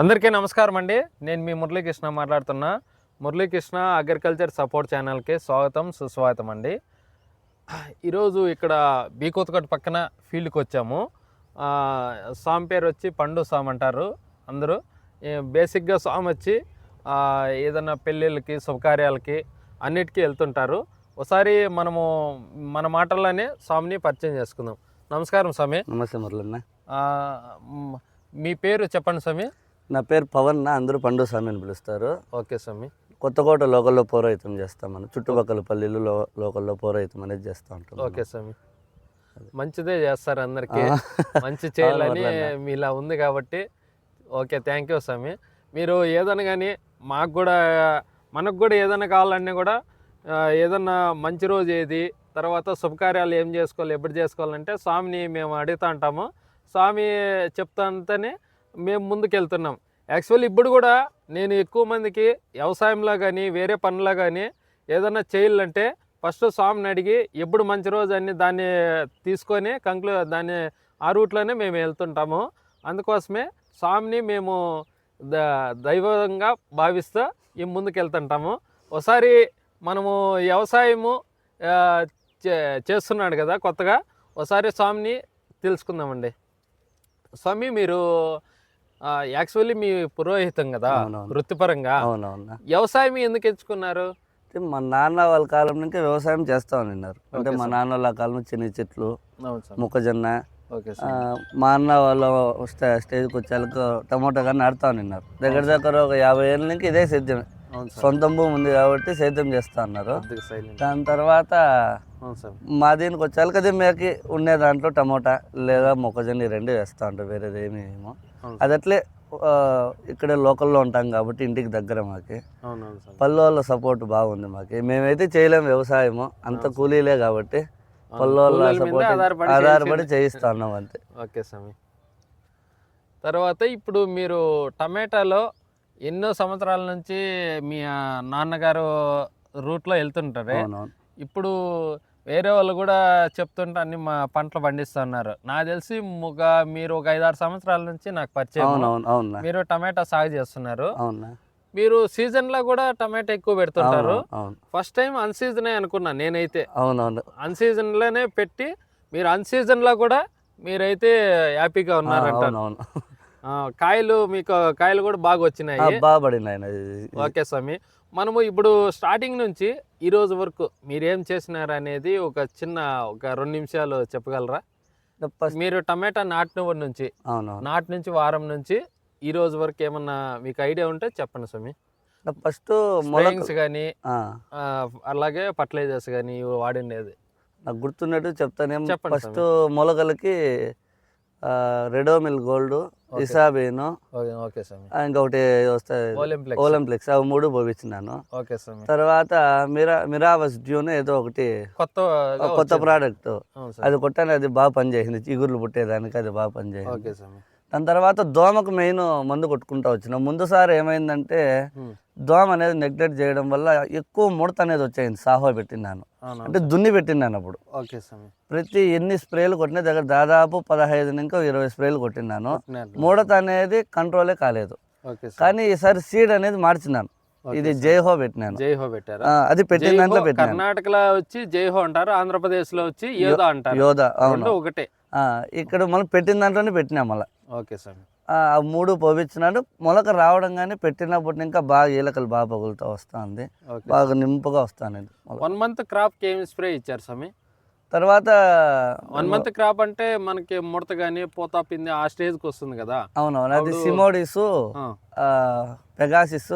అందరికీ నమస్కారం అండి. నేను మీ మురళీకృష్ణ మాట్లాడుతున్నా. మురళీకృష్ణ అగ్రికల్చర్ సపోర్ట్ ఛానల్కి స్వాగతం సుస్వాగతం అండి. ఈరోజు ఇక్కడ బీకోతకట్ పక్కన ఫీల్డ్కి వచ్చాము. సామ్ పేరు వచ్చి పండు సామ్ అంటారు అందరూ. బేసిక్గా సామ్ వచ్చి ఏదైనా పెళ్ళిళ్ళకి శుభకార్యాలకి అన్నిటికీ వెళ్తుంటారు. ఒకసారి మనము మన మాటల్లోనే స్వామిని పరిచయం చేసుకుందాం. నమస్కారం స్వామి. నమస్తే మురళన్న. మీ పేరు చెప్పండి స్వామి. నా పేరు పవన్ నా అందరూ పండు స్వామి అని పిలుస్తారు. ఓకే స్వామి. కొత్తకోట లోకల్లో పౌరహితం చేస్తాం మనం చుట్టుపక్కల పల్లెలు లో లోకల్లో పౌరహితం అనేది చేస్తూ ఉంటాం. ఓకే స్వామి. మంచిదే చేస్తారు అందరికీ. మంచి చేయాలని మీలా ఉంది కాబట్టి. ఓకే థ్యాంక్ యూ స్వామి. మీరు ఏదైనా కానీ మాకు కూడా మనకు కూడా ఏదైనా కావాలన్నా కూడా ఏదన్నా మంచి రోజు ఏది తర్వాత శుభకార్యాలు ఏం చేసుకోవాలి ఎప్పుడు చేసుకోవాలంటే స్వామిని మేము అడుగుతా ఉంటాము. స్వామి చెప్తాంతనే మేము ముందుకెళ్తున్నాం. యాక్చువల్ యాక్చువల్లీ ఇప్పుడు కూడా నేను ఎక్కువ మందికి వ్యవసాయంలో కానీ వేరే పనుల్లో కానీ ఏదన్నా చేయాలంటే ఫస్ట్ స్వామిని అడిగి ఎప్పుడు మంచి రోజు అని దాన్ని తీసుకొని కంక్లూ దాన్ని ఆ రూట్లోనే మేము వెళ్తుంటాము. అందుకోసమే స్వామిని మేము ద దైవంగా భావిస్తూ ఈ ముందుకెళ్తుంటాము. ఒకసారి మనము వ్యవసాయము చే- చేస్తున్నాడు కదా కొత్తగా. ఒకసారి స్వామిని తెలుసుకుందామండి. స్వామి మీరు యాక్చువల్లీ మీ పురోహితం కదా. వృత్తిపరంగా. అవునవునా? వ్యవసాయం ఎందుకు ఎంచుకున్నారు? మా నాన్న వాళ్ళ కాలం నుంచి వ్యవసాయం చేస్తా ఉన్నారు అంటే మా. నాన్న వాళ్ళ కాలం చిన్న చెట్లు మొక్కజొన్న మా అన్న వాళ్ళ స్టే- స్టేజ్కి వచ్చాక టమోటా కానీ నాడుతూ ఉన్నారు దగ్గర దగ్గర ఒక యాభై ఏళ్ళ నుంచి ఇదే సేద్యం. సొంతం భూమి ఉంది కాబట్టి సేద్యం చేస్తా ఉన్నారు. దాని తర్వాత మా దీనికి వచ్చాక అది మేకి ఉండే దాంట్లో టమోటా లేదా మొక్కజొన్న రెండు వేస్తూ ఉంటాం వేరేది ఏమి ఏమో. అవును అది అట్లే ఇక్కడే లోకల్లో ఉంటాం కాబట్టి ఇంటికి దగ్గర మాకి. పల్లె వాళ్ళ సపోర్ట్ బాగుంది మాకి. మేమైతే చేయలేము వ్యవసాయము. అంత కూలీలే కాబట్టి పల్లె వాళ్ళ సపోర్ట్ ఆధారపడి చేయిస్తా ఉన్నాం అంతే. ఓకే స్వామి. తర్వాత ఇప్పుడు మీరు టమాటాలో ఎన్నో సంవత్సరాల నుంచి మీ నాన్నగారు రూట్లో వెళ్తుంటారే. ఇప్పుడు వేరే వాళ్ళు కూడా చెప్తుంటే అన్ని మా పంటలు పండిస్తున్నారు. నాకు తెలిసి ఒక మీరు ఒక ఐదారు సంవత్సరాల నుంచి నాకు పరిచయం మీరు టమాటా సాగు చేస్తున్నారు. మీరు సీజన్లో కూడా టమాటా ఎక్కువ పెడుతుంటారు. ఫస్ట్ టైం అన్ సీజనే అనుకున్నా నేనైతే. అవునవును అన్ సీజన్లోనే పెట్టి మీరు అన్ సీజన్లో కూడా మీరైతే హ్యాపీగా ఉన్నారంట కాయలు మీకు కాయలు కూడా బాగా వచ్చినాయి. బాగా ఇది. ఓకే స్వామి. మనము ఇప్పుడు స్టార్టింగ్ నుంచి ఈ రోజు వరకు మీరేం చేసినారు అనేది ఒక చిన్న ఒక రెండు నిమిషాలు చెప్పగలరా? మీరు టమాటా నాటినప్పటి నుంచి నాటి నుంచి వారం నుంచి ఈ రోజు వరకు ఏమన్నా మీకు ఐడియా ఉంటే చెప్పండి స్వామి. ఫస్ట్ మొలక స్ప్రేయింగ్స్ కానీ అలాగే ఫర్టిలైజర్స్ కానీ ఇవి వాడిండేది. నాకు గుర్తున్నట్టు చెప్తానేం చెప్పండి ఫస్ట్ మొలకలకి రెడోమిల్ గోల్డ్. ఇసాబీను ఇంకొకటి వస్తాయి ఓలింప్లెక్స్ అవి మూడు పోపించినాను తర్వాత మిరా మిరావస్ డ్యూన్ ఏదో ఒకటి. కొత్త కొత్త ప్రోడక్ట్ అది కొట్టాను అది బాగా పనిచేసింది. చిగుర్లు పుట్టేదానికి అది బాగా పనిచేసింది. దాని తర్వాత దోమకు మెయిన్ మందు కొట్టుకుంటా వచ్చినాం. ముందుసారి ఏమైందంటే. దోమ అనేది నెగ్లెక్ట్ చేయడం వల్ల ఎక్కువ ముడత అనేది వచ్చేసింది. సాహో పెట్టినాను అంటే దున్ని పెట్టినాను అప్పుడు. ఓకే ప్రతి ఎన్ని స్ప్రేలు కొట్టినా దగ్గర దాదాపు పదహైదు ఇంకా ఇరవై స్ప్రేలు కొట్టినాను. ముడత అనేది కంట్రోలే కాలేదు. కానీ ఈసారి సీడ్ అనేది మార్చినాను ఇది. జైహో పెట్టినాను జై హో పెట్టారా? అది పెట్టిన దాంట్లో హో పెట్టినాను కర్ణాటకలో వచ్చి జై హో అంటారు ఆంధ్రప్రదేశ్లో వచ్చి యోధా అంటారు. యోధ అవును. ఒకటే. ఇక్కడ మనం పెట్టిన దాంట్లోనే పెట్టినాం మళ్ళీ. ఓకే స్వామి ఆ మూడు పోపించినాడు మొలక రావడం కానీ పెట్టినప్పుడు ఇంకా బాగా ఈలకలు బాగా పగులుతూ వస్తుంది. బాగా నింపుగా వస్తాను వన్ మంత్ క్రాప్కి ఏమి స్ప్రే ఇచ్చారు స్వామి. తర్వాత వన్ మంత్ క్రాప్ అంటే మనకి ముడత గానీ పోతా పిండి ఆ స్టేజ్కి వస్తుంది కదా. అవునవును. అది సిమోడిస్ ఆ, పెగాసిస్.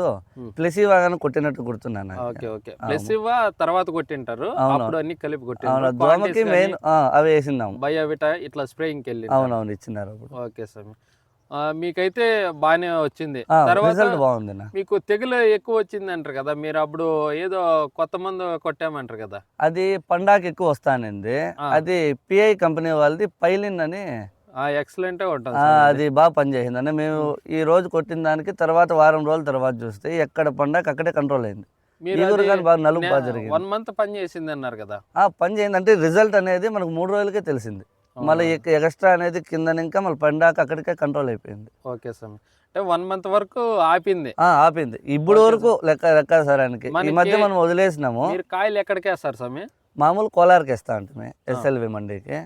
ప్లెసివా కానీ కొట్టినట్టు గుర్తున్నాను నాకు. Okay okay. ప్లస్ ఇవ్వ తర్వాత కొట్టింటారు. అప్పుడు అన్ని కలిపి కొట్టింటారు దోమకి మెయిన్ అవి వేసినాము బయోవిటా ఇట్లా స్ప్రేయింగ్ వెళ్ళి అవునవును ఇచ్చినారు ఓకే ఆ, మీకైతే బాగానే వచ్చింది. తర్వాత బాగుంది మీకు తెగులు ఎక్కువ వచ్చింది అంటారు కదా మీరు అప్పుడు ఏదో కొత్త మందు కొట్టామంటారు కదా. అది పండాకి ఎక్కువ వస్తానండి. అది పిఐ కంపెనీ వాళ్ళది పైలిన్ అని ఆ ఎక్సలెంట్ ఉంటుంది అది. బాగా పనిచేసింది అంటే మేము ఈ రోజు కొట్టిన దానికి తర్వాత వారం రోజుల తర్వాత చూస్తే ఎక్కడ పండాక అక్కడే కంట్రోల్ అయింది. వన్ మంత్ పని చేసింది అన్నారు కదా. ఆ పని చేయండి అంటే రిజల్ట్ అనేది మనకు మూడు రోజులకే తెలిసింది. మళ్ళీ ఎక్స్ట్రా అనేది కింద ఇంకా మళ్ళీ పండాక అక్కడికే కంట్రోల్ అయిపోయింది. ఓకే స్వామి అంటే వన్ మంత్ వరకు ఆపింది? ఆపింది. ఇప్పుడు వరకు లెక్క లెక్క సరానికి ఈ మనకి- మధ్య మనం వదిలేసినాము. కాయలు ఎక్కడికి వేస్తారు స్వామి? మామూలు కోలార్కి వేస్తా అంటే ఎస్ఎల్వి మండీకి.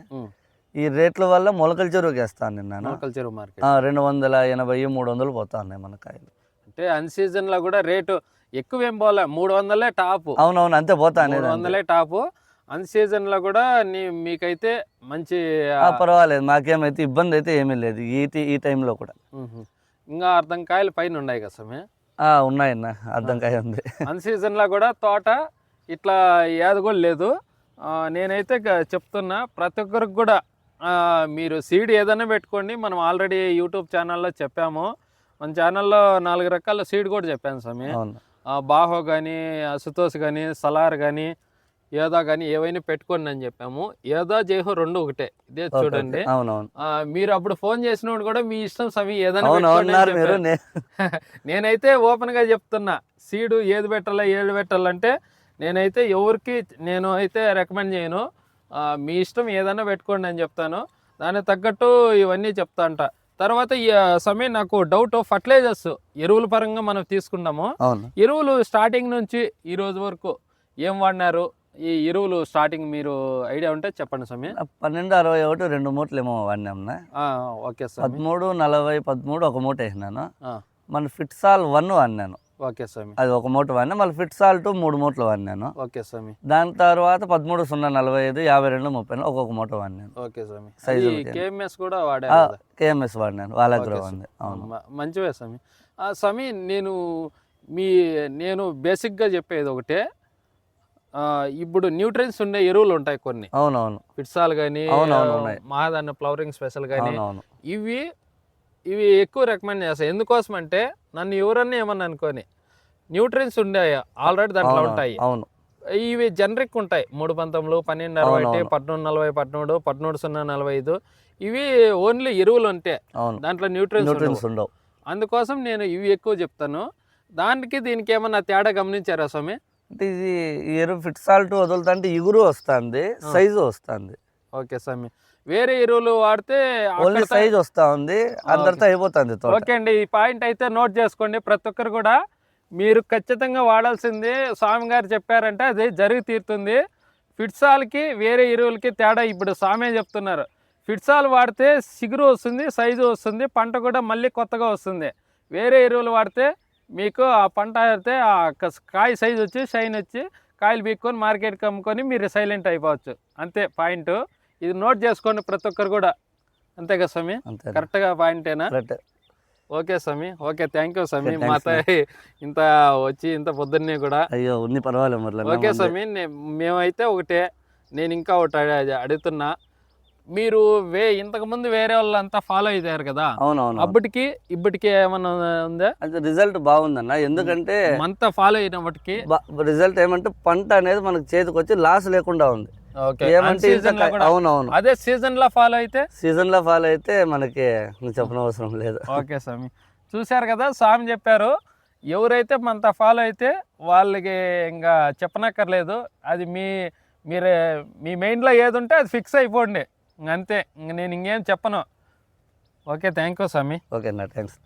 ఈ రేట్ల వల్ల మొలకల చెరువుకి వేస్తాను నిన్నాను లోకల్ చెరువు మార్కెట్. రెండు వందల ఎనభై మూడు వందలు పోతా ఉన్నాయి మన కాయలు. అంటే అన్ సీజన్లో కూడా రేటు ఎక్కువ ఏం పోలే మూడు వందలే టాప్. అవునవును అంతే పోతా మూడు. వందలే టాప్. అన్ సీజన్లో కూడా నీ మీకైతే మంచి ఆ, పర్వాలేదు. మాకేమైతే ఇబ్బంది అయితే ఏమీ లేదు. ఈ ఈ టైంలో కూడా. ఇంకా అర్థం కాయలు పైన ఉన్నాయి కదా స్వామి? ఆ, ఉన్నాయన్న. అర్థం కాయ ఉంది. అన్ సీజన్లో కూడా తోట ఇట్లా ఏది కూడా లేదు. నేనైతే చెప్తున్నా ప్రతి ఒక్కరికి కూడా మీరు సీడ్ ఏదైనా పెట్టుకోండి. మనం ఆల్రెడీ యూట్యూబ్ ఛానల్లో చెప్పాము. మన ఛానల్లో నాలుగు రకాల సీడ్ కూడా చెప్పాను స్వామి. బాహో కానీ అసుతోస్ కానీ సలార్ కానీ ఏదో కానీ ఏవైనా పెట్టుకోండి అని చెప్పాము. ఏదో జేహో రెండు ఒకటే. ఇదే చూడండి. మీరు అప్పుడు ఫోన్ చేసినప్పుడు కూడా మీ ఇష్టం స్వామి ఏదైనా నేనైతే ఓపెన్గా చెప్తున్నా. సీడు ఏది పెట్టాలా ఏది పెట్టాలంటే నేనైతే ఎవరికి నేను అయితే రికమెండ్ చేయను. మీ ఇష్టం ఏదైనా పెట్టుకోండి అని చెప్తాను. దానికి తగ్గట్టు ఇవన్నీ చెప్తా అంట. తర్వాత ఈ సమయం నాకు డౌట్ ఫర్టిలైజర్స్ ఎరువుల పరంగా మనం తీసుకున్నాము ఎరువులు స్టార్టింగ్ నుంచి ఈ రోజు వరకు ఏం వాడినారు? ఈ ఎరువులు స్టార్టింగ్ మీరు ఐడియా ఉంటే చెప్పండి సమయం పన్నెండు అరవై ఒకటి రెండు మూటలు ఏమో వాడినాంనా ఓకే స్వామి. పదమూడు నలభై పదమూడు ఒక మూట వేసినాను. మన ఫిట్సాల్ వన్ వాడినాను. ఓకే స్వామి. అది ఒక మూట వాడినా మళ్ళీ ఫిట్సాల్ టూ మూడు మూటలు వాడినాను. ఓకే స్వామి. దాని తర్వాత పదమూడు సున్నా నలభై ఐదు యాభై రెండు ముప్పై ఒక్కొక్క మూట వాడినాను. ఓకే స్వామి. సైజులకి. కేఎంఎస్ కూడా కదా? కేఎంఎస్ వాడినాను. ఓకే ఉంది అవును. మంచివే స్వామి. స్వామి నేను మీ నేను బేసిక్గా చెప్పేది ఒకటే. ఇప్పుడు న్యూట్రియన్స్ ఉండే ఎరువులు ఉంటాయి కొన్ని. అవునవును. ఫిట్సాల్ కానీ. మహాదాన్న ఫ్లవరింగ్ స్పెషల్ కానీ ఇవి ఇవి ఎక్కువ రికమెండ్ చేస్తాయి. ఎందుకోసం అంటే నన్ను ఎవరన్నా ఏమన్నా అనుకోని న్యూట్రియన్స్ ఉండే ఆల్రెడీ దాంట్లో ఉంటాయి. అవును. ఇవి జనరిక్ ఉంటాయి. మూడు పంతొమ్మిది పన్నెండు అరవై ఒకటి. పద్మూడు నలభై పద్మూడు పద్మూడు సున్నా నలభై ఐదు. ఇవి ఓన్లీ ఎరువులు ఉంటే దాంట్లో న్యూట్రియన్స్ ఉండవు. అందుకోసం నేను ఇవి ఎక్కువ చెప్తాను. దానికి దీనికి ఏమన్నా తేడా గమనించారా స్వామి? అంటే ఇది ఎరువు ఫిట్ సాల్ట్ వదులుతుంటే ఇగురు వస్తుంది సైజు వస్తుంది. ఓకే స్వామి వేరే ఎరువులు వాడితే ఓన్లీ సైజ్ వస్తా ఉంది అందరితో అయిపోతుంది ఓకే అండి ఈ పాయింట్ అయితే నోట్ చేసుకోండి. ప్రతి ఒక్కరు కూడా మీరు ఖచ్చితంగా వాడాల్సింది స్వామి గారు చెప్పారంటే అది జరిగి తీరుతుంది. ఫిట్సాల్కి వేరే ఎరువులకి తేడా ఇప్పుడు స్వామే చెప్తున్నారు. ఫిట్సాల్ వాడితే సిగురు వస్తుంది సైజు వస్తుంది పంట కూడా మళ్ళీ కొత్తగా వస్తుంది. వేరే ఎరువులు వాడితే మీకు ఆ పంట అయితే ఆ కాయ సైజు వచ్చి షైన్ వచ్చి కాయలు పీక్కొని మార్కెట్కి అమ్ముకొని మీరు సైలెంట్ అయిపోవచ్చు. అంతే పాయింట్. ఇది నోట్ చేసుకోండి ప్రతి ఒక్కరు కూడా. అంతే కదా స్వామి? కరెక్ట్గా పాయింటేనా? ఓకే స్వామి. ఓకే థ్యాంక్ యూ స్వామి. మాతో ఇంత వచ్చి ఇంత పొద్దున్నే కూడా. అయ్యో ఉన్ని పర్వాలేదు ఓకే స్వామి మేమైతే ఒకటే. నేను ఇంకా ఒకటి అడ- అడుగుతున్నా. మీరు వే ఇంతకుముందు వేరే వాళ్ళంతా ఫాలో అయ్యారు కదా? అవునవును. అప్పటికి ఇప్పటికి ఏమన్నా ఉందా? అది రిజల్ట్ బాగుందన్న. ఎందుకంటే అంతా ఫాలో అయినప్పటికి రిజల్ట్ ఏమంటే పంట అనేది మనకు చేతికి వచ్చి లాస్ లేకుండా ఉంది. ఓకే. ఏమంటే అవునవును. అదే సీజన్లో ఫాలో అయితే? సీజన్లో ఫాలో అయితే మనకి నువ్వు చెప్పనవసరం లేదు. ఓకే స్వామి. చూశారు కదా స్వామి చెప్పారు ఎవరైతే మనతో ఫాలో అయితే వాళ్ళకి ఇంకా చెప్పనక్కర్లేదు. అది మీ మీరు మీ మైండ్లో ఏది ఉంటే అది ఫిక్స్ అయిపోండి. అంతే ఇంక నేను ఇంకేం చెప్పను. ఓకే థ్యాంక్ యూ స్వామి. ఓకే అన్న థ్యాంక్స్